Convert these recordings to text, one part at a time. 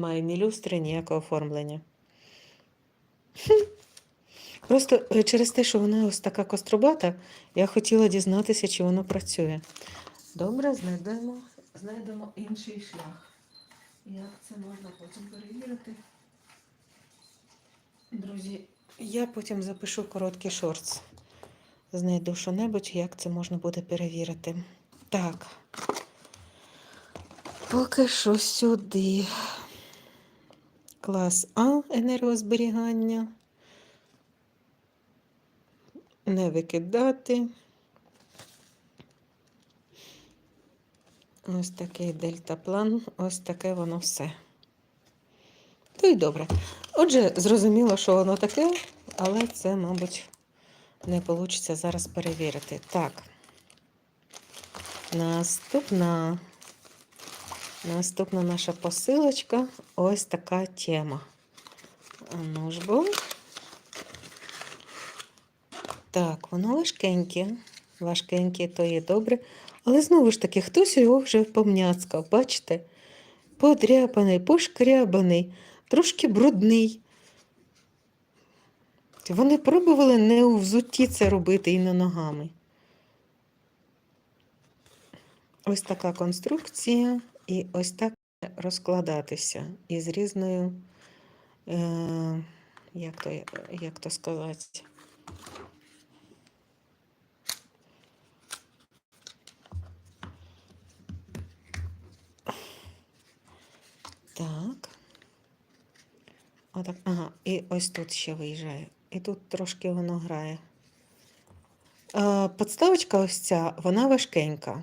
Немає ні люстри, ніякого оформлення. Просто е, через те, що вона ось така кострубата, я хотіла дізнатися, чи воно працює. Добре, знайдемо, знайдемо інший шлях. Як це можна потім перевірити? Друзі, я потім запишу короткий шортс. Знайду що-небудь, як це можна буде перевірити. Так. Поки що сюди. Клас А енергозберігання. Не викидати. Ось такий дельтаплан, ось таке воно все. То й добре. Отже, зрозуміло, що воно таке, але це, мабуть, не вийде зараз перевірити. Так. Наступна. Наступна наша посилочка. Ось така тема. Ну. Так, воно важкеньке. Важкеньке, то є добре. Але знову ж таки, хтось його вже помняцкав, бачите? Подряпаний, пошкрябаний, трошки брудний. Вони пробували не у взутті це робити і не ногами. Ось така конструкція, і ось так розкладатися із різною, е, як, то, як то сказати, Так. Отак. Ага, і ось тут ще виїжджає. І тут трошки воно грає. Е, Подставочка ось ця, вона важкенька.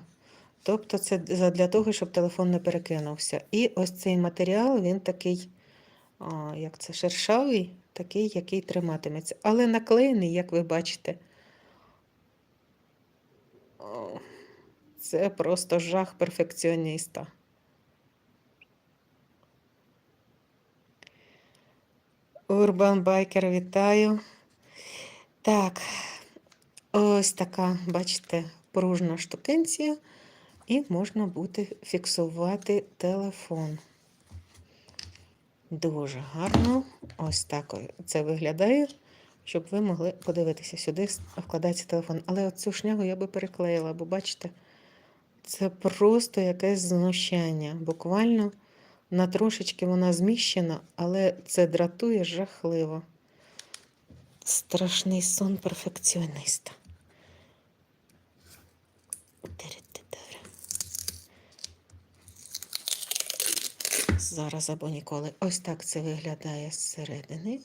Тобто це для того, щоб телефон не перекинувся. І ось цей матеріал, він такий, як це, шершавий, такий, який триматиметься. Але наклеєний, як ви бачите. Це просто жах перфекціоніста. Урбан Байкер, вітаю. Так, ось така, бачите, пружна штукенція, і можна буде фіксувати телефон. Дуже гарно. Ось так це виглядає, щоб ви могли подивитися, сюди вкладається телефон. Але цю шнягу я би переклеїла, бо бачите, це просто якесь знущання. Буквально. На трошечки вона зміщена, але це дратує жахливо. Страшний сон перфекціоніста. Зараз або ніколи. Ось так це виглядає зсередини.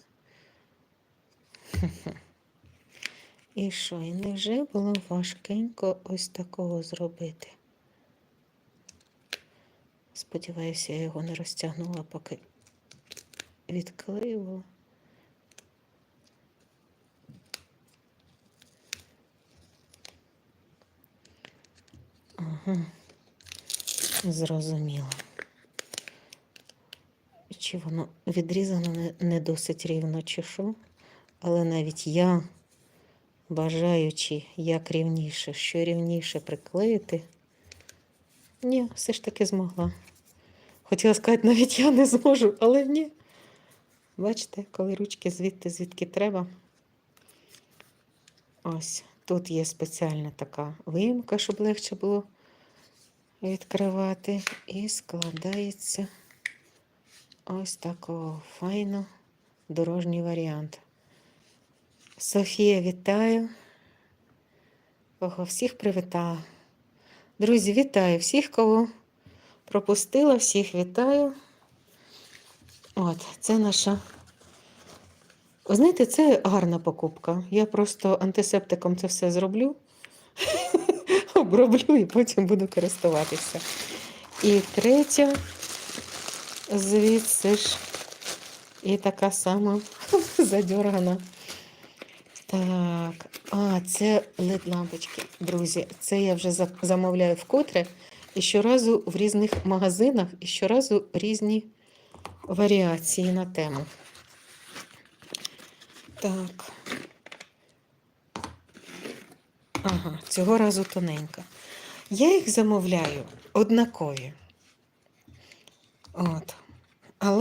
І що? І невже було важкенько ось такого зробити? Сподіваюся, я його не розтягнула, поки відклеювала. Ага, зрозуміло. Чи воно відрізано не, досить рівно, чи що, але навіть я, бажаючи як рівніше, що рівніше приклеїти, ні, все ж таки змогла. Хотіла сказати, навіть я не зможу, але ні. Бачите, коли ручки звідти, звідки треба. Ось, тут є спеціальна така виїмка, щоб легше було відкривати. І складається ось такого файно дорожній варіант. Софія, вітаю. Ого, всіх привітала. Друзі, вітаю всіх, кого пропустила, всіх вітаю. От, це наша. Ви знаєте, це гарна покупка. Я просто антисептиком це все зроблю, оброблю і потім буду користуватися. І третя, звідси ж, і така сама задьоргана. Так, а, це led лампочки, друзі. Це я вже замовляю вкотре. І щоразу в різних магазинах, і щоразу різні варіації на тему. Так. Ага, цього разу тоненька. Я їх замовляю однакові. От.